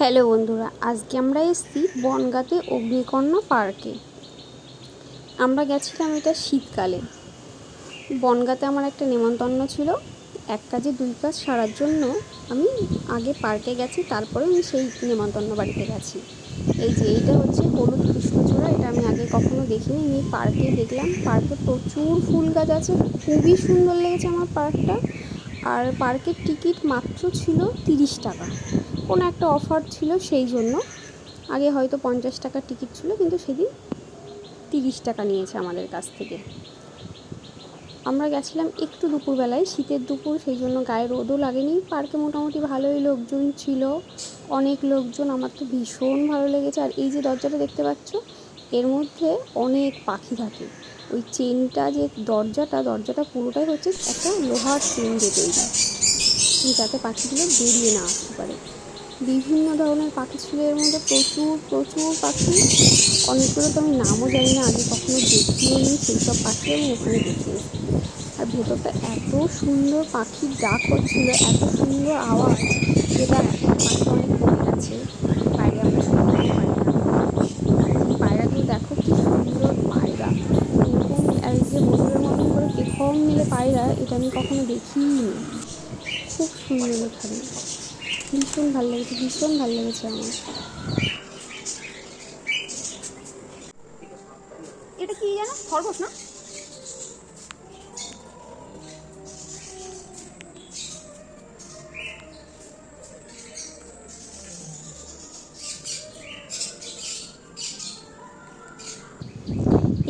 Hello বন্ধুরা, আজকে আমরা এসেছি বনগাঁতে অগ্নিকর্ণা পার্কে। আমরা গেছিলাম এটা শীতকালে। বনগাঁতে আমার একটা নেমন্তন্ন ছিল, এক কাজে দুই কাজ সারার জন্য আমি আগে পার্কে গেছি, তারপরে আমি সেই নেমন্তন্ন বাড়িতে গেছি। এই যে, এইটা হচ্ছে হলুদ কৃষ্ণচূড়া, এটা আমি আগে কখনো দেখিনি, আমি পার্কে দেখলাম। পার্কে প্রচুর ফুল গাছ আছে, খুবই সুন্দর লেগেছে আমার পার্কটা। আর পার্কের টিকিট মাত্র ছিল তিরিশ টাকা। কোনো একটা অফার ছিল সেই জন্য। আগে হয়তো পঞ্চাশ টাকার টিকিট ছিল, কিন্তু সেদিন তিরিশ টাকা নিয়েছে আমাদের কাছ থেকে। আমরা গেছিলাম একটু দুপুরবেলায়, শীতের দুপুর, সেই জন্য গায়ে রোদও লাগেনি। পার্কে মোটামুটি ভালোই লোকজন ছিল। অনেক লোকজন, আমার তো ভীষণ ভালো লেগেছে। আর এই যে দরজাটা দেখতে পাচ্ছ এর মধ্যে অনেক পাখি থাকে। ওই চেনটা যে দরজাটা দরজাটা পুরোটাই হচ্ছে একটা লোহার চেন দিয়ে তৈরি। যাতে পাখিগুলো বেরিয়ে না আসতে পারে। বিভিন্ন ধরনের পাখি ছিল এর মধ্যে। প্রচুর প্রচুর পাখি। অনেকগুলো তো আমি নামও জানি না, আগে কখনো দেখিও নি সেই সব পাখি আমি ওখানে দেখে আর ভেতরটা এত সুন্দর পাখির ডাক হচ্ছিল, এত সুন্দর আওয়াজ। যেটা পাখি অনেক কমে গেছে বাইরে আমরা শুনতে পারি না পায়রাগুলো দেখো কি সুন্দর পায়রা এরকম আর এই যে বন্ধুদের মতন করে পেখম মিলে পায়রা এটা আমি কখনো দেখিনি। খুব সুন্দর এখানে। ভীষণ ভালো লেগেছে, ভীষণ ভালো লেগেছে আমার। এটা কি জানো খরগোশ না?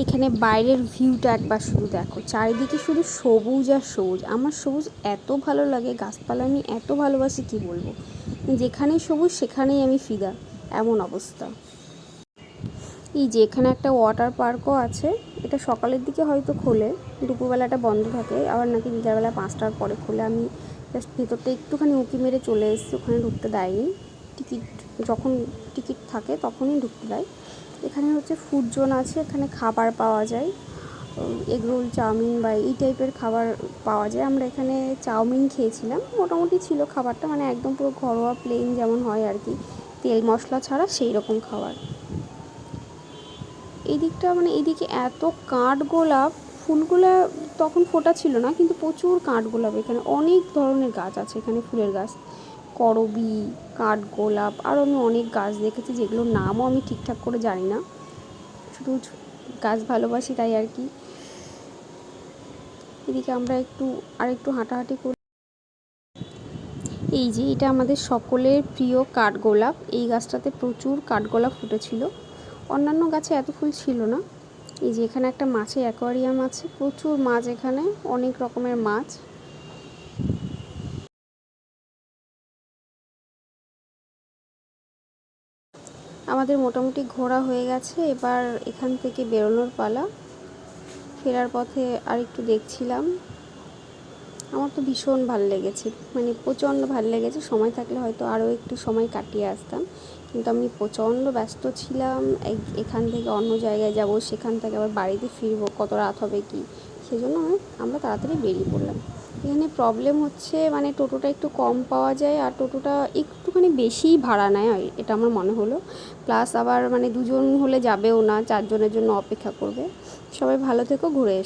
এখানে বাইরের ভিউটা একবার শুধু দেখো। চারিদিকে শুধু সবুজ আর সবুজ। আমার সবুজ এত ভালো লাগে, গাছপালা আমি এত ভালোবাসি, কি বলব? যেখানেই সবুজ, সেখানেই আমি ফিদা। এমন অবস্থা। এই যে এখানে একটা ওয়াটার পার্কও আছে। এটা সকালের দিকে হয়তো খোলে, দুপুরবেলাটা বন্ধ থাকে। আবার নাকি বিকালবেলা পাঁচটার পরে খোলে। আমি জাস্ট ভিতরটা একটুখানি উঁকি মেরে চলে এসেছি, ওখানে ঢুকতে দেয়নি। টিকিট, যখন টিকিট থাকে, তখনই ঢুকতে দেয়। এখানে হচ্ছে ফুড জোন আছে, এখানে খাবার পাওয়া যায়। এগরোল চাউমিন বা এই টাইপের খাবার পাওয়া যায়। আমরা এখানে চাউমিন খেয়েছিলাম। মোটামুটি ছিল খাবারটা মানে একদম পুরো ঘরোয়া প্লেন যেমন হয় আর কি। তেল মশলা ছাড়া সেই রকম খাবার। এই দিকটা মানে এদিকে এত কাঠ গোলাপ, ফুলগুলো তখন ফোটা ছিল না, কিন্তু প্রচুর কাঠ গোলাপ এখানে। অনেক ধরনের গাছ আছে এখানে ফুলের গাছ। করবি কাঠগোলাপ আরও আমি অনেক গাছ দেখেছি যেগুলোর নামও আমি ঠিকঠাক করে জানি না। শুধু গাছ ভালোবাসি তাই আর কি। এদিকে আমরা একটু আর একটু হাঁটাহাঁটি করি। এই যে এটা আমাদের সকলের প্রিয় কাঠগোলাপ এই গাছটাতে প্রচুর কাঠগোলাপ ফুটেছিল। অন্যান্য গাছে এত ফুল ছিল না। এই যে এখানে একটা মাছের অ্যাকোয়ারিয়াম আছে। প্রচুর মাছ এখানে, অনেক রকমের মাছ। আমাদের মোটামুটি ঘোরা হয়ে গেছে। এবার এখান থেকে বেরোনোর পালা। ফেরার পথে আর একটু দেখছিলাম। আমার তো ভীষণ ভালো লেগেছে। মানে প্রচণ্ড ভালো লেগেছে। সময় থাকলে হয়তো আরও একটু সময় কাটিয়ে আসতাম। কিন্তু আমি প্রচণ্ড ব্যস্ত ছিলাম। এখান থেকে অন্য জায়গায় যাব, সেখান থেকে আবার বাড়িতে ফিরবো, কত রাত হবে কি? সেজন্য আমরা তাড়াতাড়ি বেরিয়ে পড়লাম। এখানে প্রবলেম হচ্ছে মানে টোটোটা একটু কম পাওয়া যায় আর টোটোটা একটুখানি বেশিই ভাড়া নেয় এটা আমার মনে হলো। প্লাস আবার মানে দুজন হলে যাবেও না, চারজনের জন্য অপেক্ষা করবে। সবাই ভালো থেকো, ঘুরে